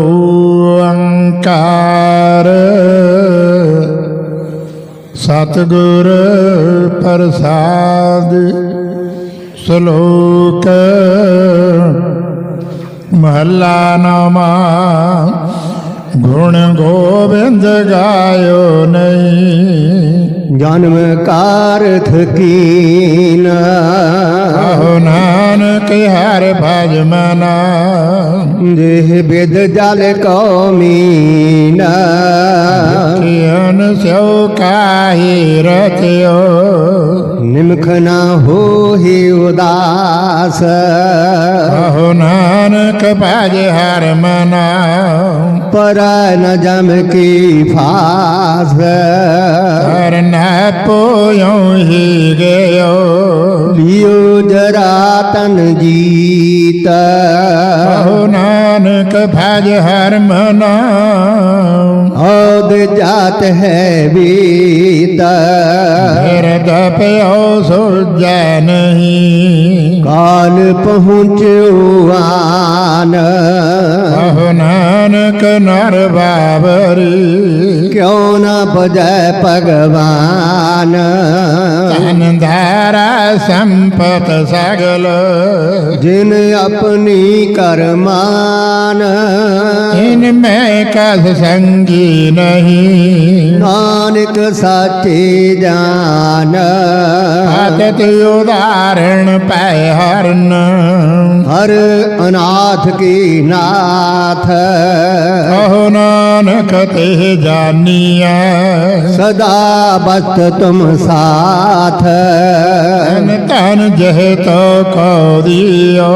ਓੰਕਾਰ। ਸਤਿਗੁਰ ਪ੍ਰਸਾਦ ਸ਼ਲੋਕ। ਮਹੱਲਾ ਨਮਾ ਗੁਣ ਗੋਬਿੰਦ ਗਾਇਓ ਨਹੀਂ। ਜਨਮ ਕਾਰਥ ਕੀਨ ਆਹੋ ਨਾਨਕ ਹਰ ਭਜ ਮਨਾ ਦੇਹ ਬਿਦ ਜਲ ਕੋ ਮੀਨ ਕੀਨ ਸਿਉ ਕਾਹੀ ਰਤਿਓ ਨਿਮਖ ਨਾ ਹੋਹੀ ਉਦਾਸ ਆਹੋ ਨਾਨਕ ਭਜ ਹਰ ਮਨਾ पर न जम की फास न पोयो ही गयो। लियो जरा तन जीत। हो नानक भज हर मना। औद जात है बीत। दपयो सो नहीं। काल पहुँच आन हो नानक नर बाबर क्यों न बजाय भगवान? तन धारा संपत सगल। जिन अपनी करमान। इनमें कस संगी नहीं। नानक साची जान। आदत उदाहरण पैहरन हर अनाथ की नाथ। कहो नानक ते जानिया। सदा बत तुम साथ। तन तन जह तो कौरियो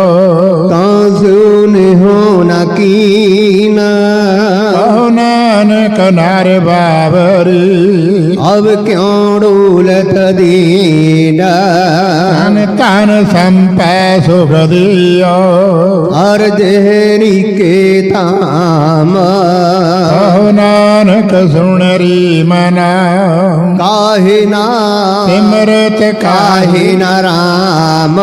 तो सुन हो न कीना। ਨਾਨਕ ਨਰ ਬਾਬਰੀ। ਅਬ ਕਿਉ ਡੋਲਤ ਦੀਨ? ਤਨ ਤਨ ਸੰਪੈ ਸੁਖ ਦਿਓ ਹਰ ਜਿਹਰੀ ਕੇ ਤਾਮ ਆਹੋ ਨਾਨਕ ਸੁਣ ਰੀ ਮਨਾ। ਕਾਹੇ ਨਾ? ਸਿਮਰਤ ਕਾਹੀ ਨਾ ਰਾਮ?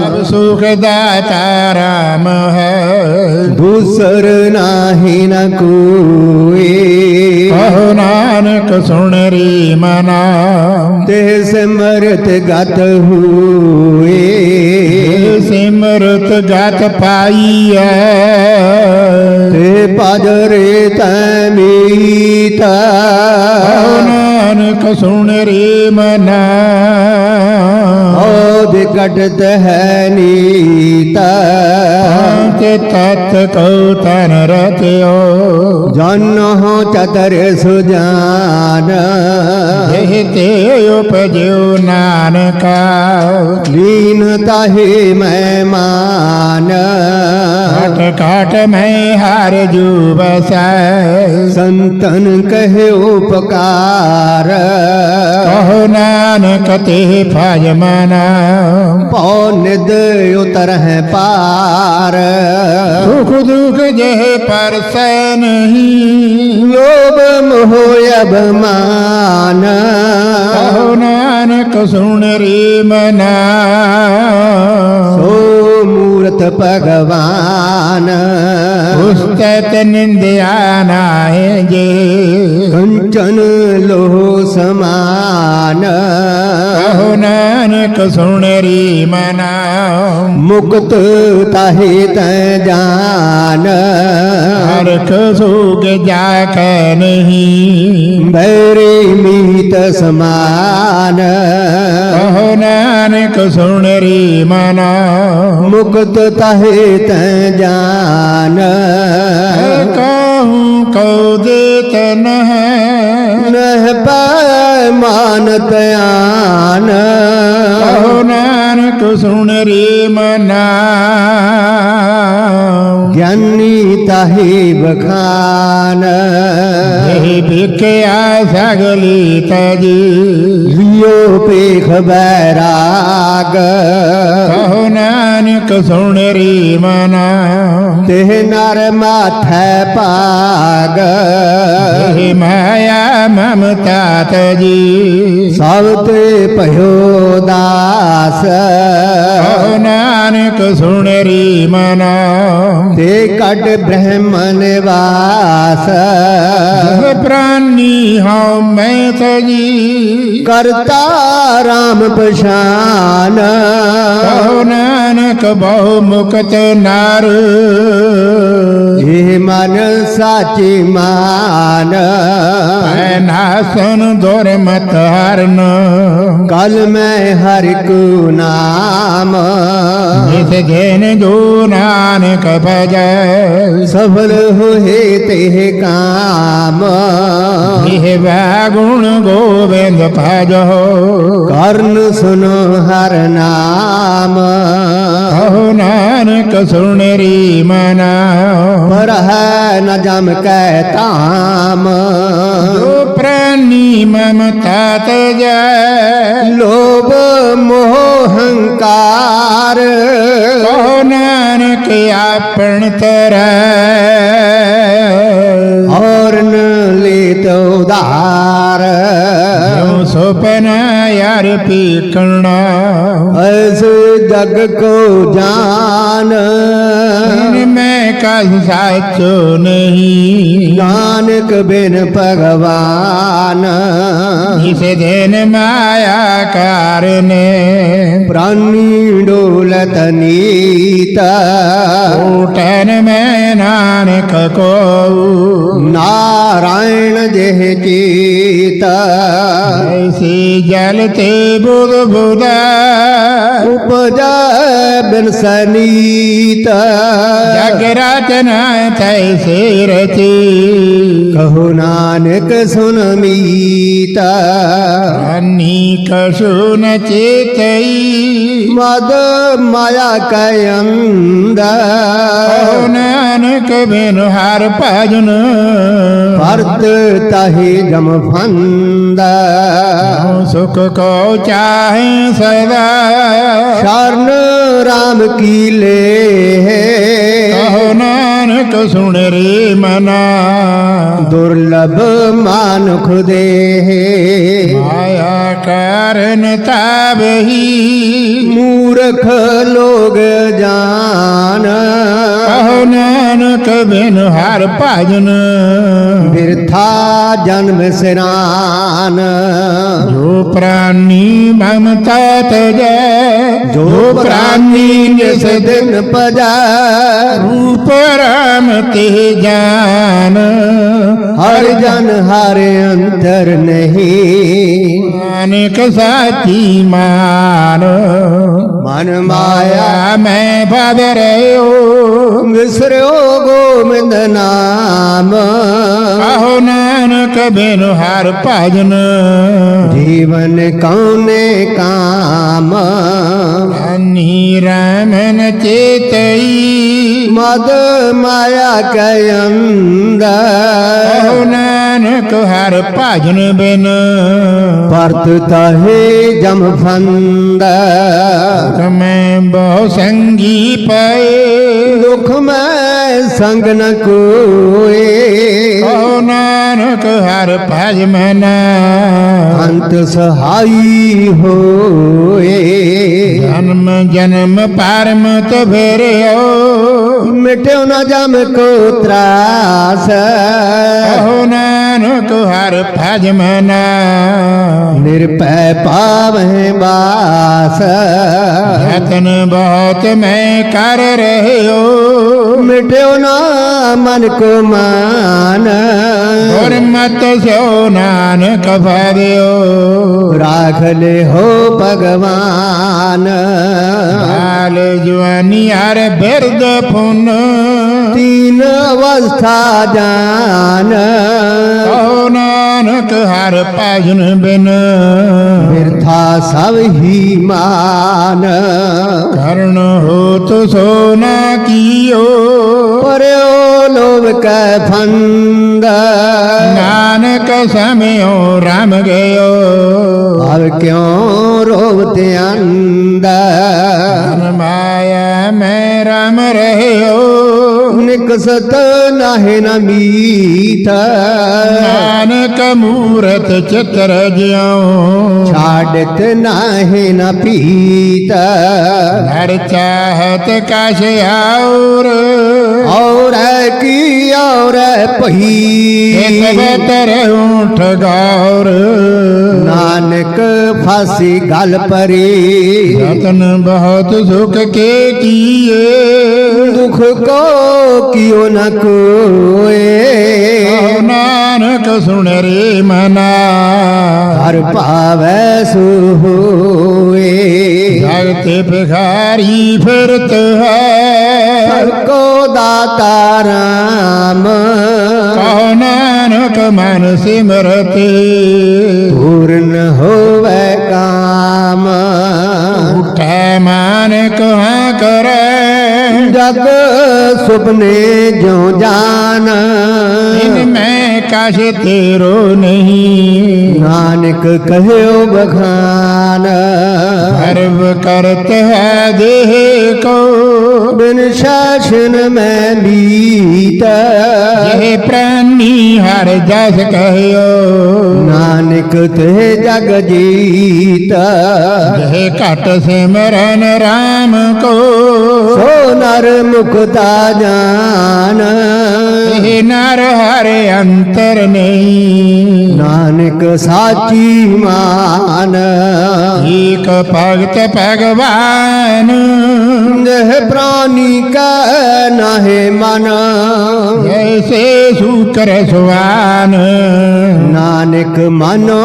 ਸਭ ਸੁਖ ਦਾਤਾ ਰਾਮ ਹੈ। ਦੂਸਰ ਨਾਹੀ ਨ ਕੋਏ कहो नानक सुन रे मना। ते सिमरत गात हुए सिमरत जात पाई ते पादरे तमीता नानक सुन रे मना। विकट नीता। तत् कौतन तो रत हो जन हो चतर सुजान। ते उपजो नानका। लीन तहे मैं मान। हट काट मैं हार जो बसा संतन कहे उपकार। कहो नानक ते मना पौन निद उतर है पार सुख दुख जह पर नहीं लोभ मोह अब मान। नानक सुन रे मना। सो मूर्त भगवान। पुस्तक निंदया नाएँगे कंचन लोह समान। हो नानक सुनरी मना मुक्त ताहे तान हरख सुग जाक नहीं। भैरे मीत समान। हो नानक सुनरी मना मुक्त ताहे तान का সাহেব খান बिके सगली तजी। लियो पेख बैराग। कहो नानक सुन री मना। तेह नर माथ पाग। माया ममता तजी। सब ते पयो दास। कहो नानक सुन री मना। ते कट ब्रह्मन वास। ਪ੍ਰਾਨੀ ਹਉ ਮੈਂ ਤਜੀ ਕਰਤਾ ਰਾਮ ਪਛਾਨ। ਕਹੋ ਨਾਨਕ ਬਹੁ ਮੁਕਤ ਨਾਰ। मन साची मान ना सुन दोरे मत हरन कल मैं हर को नाम। जिस घेन जो नानक भज सफल हो ते काम यह गुण गोविंद भजो कर्ण सुनो हर नाम। हो ना फरहान कसुणरी मना। है न जम कहताम लो प्राणी ममता तजा लोभ मोहंकार। कहो नानक आपन तरा और न लेत उदार। सोपना यार पी करना जग को जान। में कल साचो नहीं। नानक बिन भगवान। इस दिन माया कारण प्राणी डोलत नीता। उठन में नानक को नारायण जह चीत। ऐसे जलते बुध बुद उपजा बिन सनीता। जगरचना तैसे रची कहु नानक सुन मीता। अनिक सुन चेत मद माया कयंद नानक बिन हार भजन भरत तह जम फंद सुख को चाहे सदा। शरण राम की ले है। ਨਾਨਕ ਸੁਣ ਰੇ ਮਨਾ। ਦੁਰਲਭ ਮਾਨੁਖ ਦੇ। ਮਾਇਆ ਕਾਰਨ ਤਾਬਹੀ ਮੂਰਖ ਲੋਗ ਜਾਨ ਕਹੋ ਨਾਨਕ ਬਿਨ ਹਰ ਭਜਨ। ਬਿਰਥਾ ਜਨਮ ਸਿਰਾਨ। ਜੋ ਪ੍ਰਾਨੀ ਮਮਤਾ ਤਜੈ। ਜੋ ਪ੍ਰਾਨੀ ਜਿਸ ਦਿਨ ਪਜੈ। ਰੂਪ ਰਾਮ ਤੇ ਜਾਨ। ਹਰ ਜਨ ਹਰ ਅੰਤਰ ਨਹੀਂ। ਨਾਨਕ ਸਾਚੀ ਮਾਨ। ਮਨ ਮਾਇਆ ਮੈਂ ਭਵ ਰਿਓ ਵਿਸਰਿਓ ਗੋਮਿੰਦ ਨਾਮ। ਆਹੋ ਨਾਨਕ ਬਿਨ ਹਰ ਭਜਨ। ਜੀਵਨ ਕੌਨੇ ਕਾਮ। ਅਨੀ ਰਾਮਨ ਚੇਤਈ। ਮਦ ਮਾਇਆ ਕੈ ਅੰਦਰ। ਨਾਨਕ ਹਰ ਭਜਨ ਬਿਨ। ਪਰਤ ਤਹੇ ਜਮ ਫੰਦ ਮੈਂ ਬਹੁ ਸੰਗੀ ਪਏ। ਦੁਖ ਮੈਂ ਸੰਗ ਨ ਕੋਏ। ਨਾਨਕ ਹਰ ਭਜ ਮਨਾ। ਅੰਤ ਸਹਾਈ ਹੋਏ। ਜਨਮ ਜਨਮ ਪਰਮ ਤਫੇਰਿਓ ਮਿਟਿਓ ਨ ਜਮ ਕੋ ਤਰਾਸ। जानो तुहार फज मना। निर्भय पावे बास। जतन बहुत मैं कर रहे हो। मिट्यो ना मन को मान। और मत सो नान कभारियो राख ले हो भगवान। लाल जवानी हर बिरद फुन। तीन अवस्था जान। नानक हर पाजन बिन। वृथा सब ही मान। करण हो तो सोना कियो। परे लोभ कै फंद। नानक समय राम गयो। अब क्यों रोवते अंदर? मन माया में राम रहे हो निकसत नाहे न मीठ नानक मूरत चित्र ज्यों छाड़त नाहे न पीत हर चाहत काश और और की और पही बेतर ऊठ गौर नानक फांसी गल परे रतन बहुत सुख के किए दुख को कियो न कोए नानक सुन रे मना हर पावै सुहोए जगते भिखारी फिरत है हर को दाता राम कहो नानक मन सिमरते पूर्ण होवे काम उठे मान कहाँ करे जग सुपने जो जान इनमें काश तेरो नहीं नानक कहो बखान गर्व करत है देह को बिन शासन में बीत यह प्राणी हर जस कहो नानक ते जग जीत यह कट सिमरन राम को सो नर मुक्ता जान यह नर हर अंतर नहीं। नानक साची मान। एक भगत भगवान। यह प्राणी का नाहे मन। जैसे शुक्र सुवान नानक मनो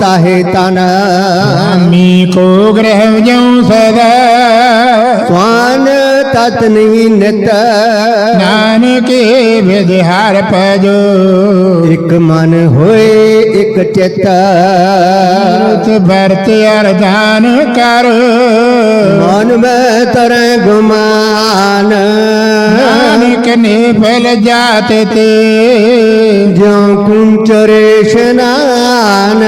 ताहे तन। स्वामी को ग्रह जो सदा। स्वान तत नहीं नित नानक विद्यार पजो एक मन होए एक चित तीर्थ भरत अरदान कर मन में तरह गुमान नानक ने फल जात ते जो कुंचरे स्नान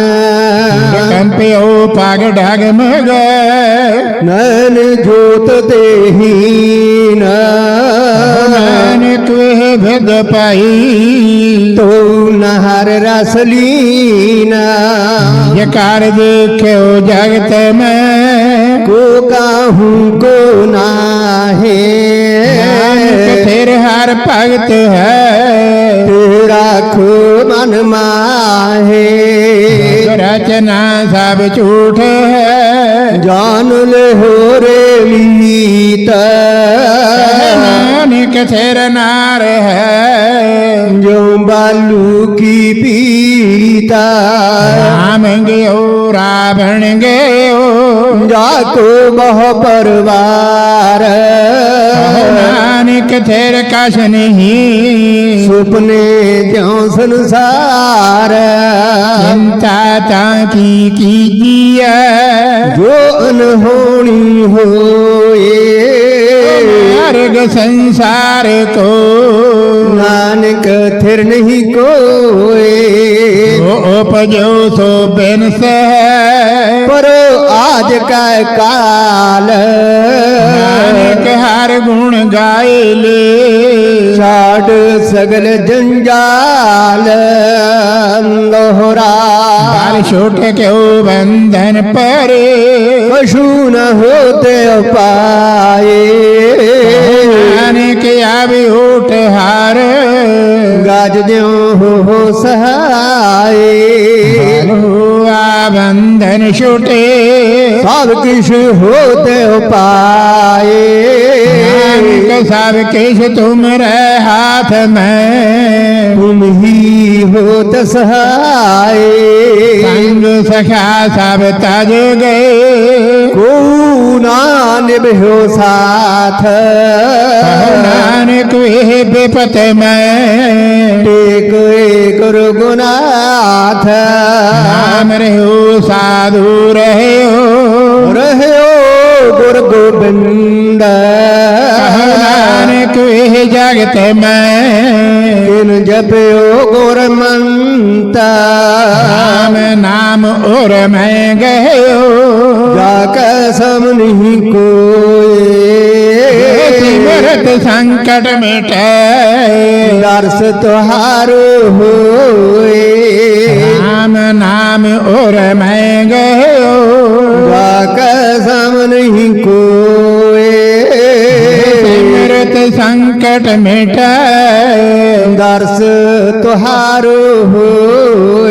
कंप्यो पाग डाग मग। नैन जोत देहीन नानक वह भेद पाई। तो नहर रसलीना। यकार देखो जगत में। को कहूँ को नानक फिर हर भगत है। तेरा खो मन माहे। रचना सब झूठ है। जान ले हो रे मीत नानक सिर नार है जो बालू की पीता राम गयो रावण गयो जाको बह परवार नानक सिर कश नहीं। सुपने जो संसार चिंता ताकी कीजिए। जो अनहोनी होए। मार्ग संसार को नानक थिर नहीं कोए वो उपजो सो बिन से पर आज का काल नानक हर गुण गाए ले छाड़ सगल जंजाल बाल छोट क्यों बंधन पर। पशु न होते पाए नानक आवे उठ हार। गाज दो हो हो सहाय। हुआ बंधन छूटे। सब किश होते पाए नानक सब किस तुम रे हाथ में। तुम ही हो सहाय संग सखा सब तज गए को ना निभ्यो साथ नानक वे विपत में। टेक एक गुनाथ नाम रहो साधु रहो रहो गुर गोबिंद वे जगत में। किन जपयो गुर मंता। नाम नाम नाम और मैं गयो। जाके सम नहीं कोई सिमरत संकट मिटे। दर्श तुहारो होए। राम नाम और मैं संकट मिटे दर्श तुहारो होए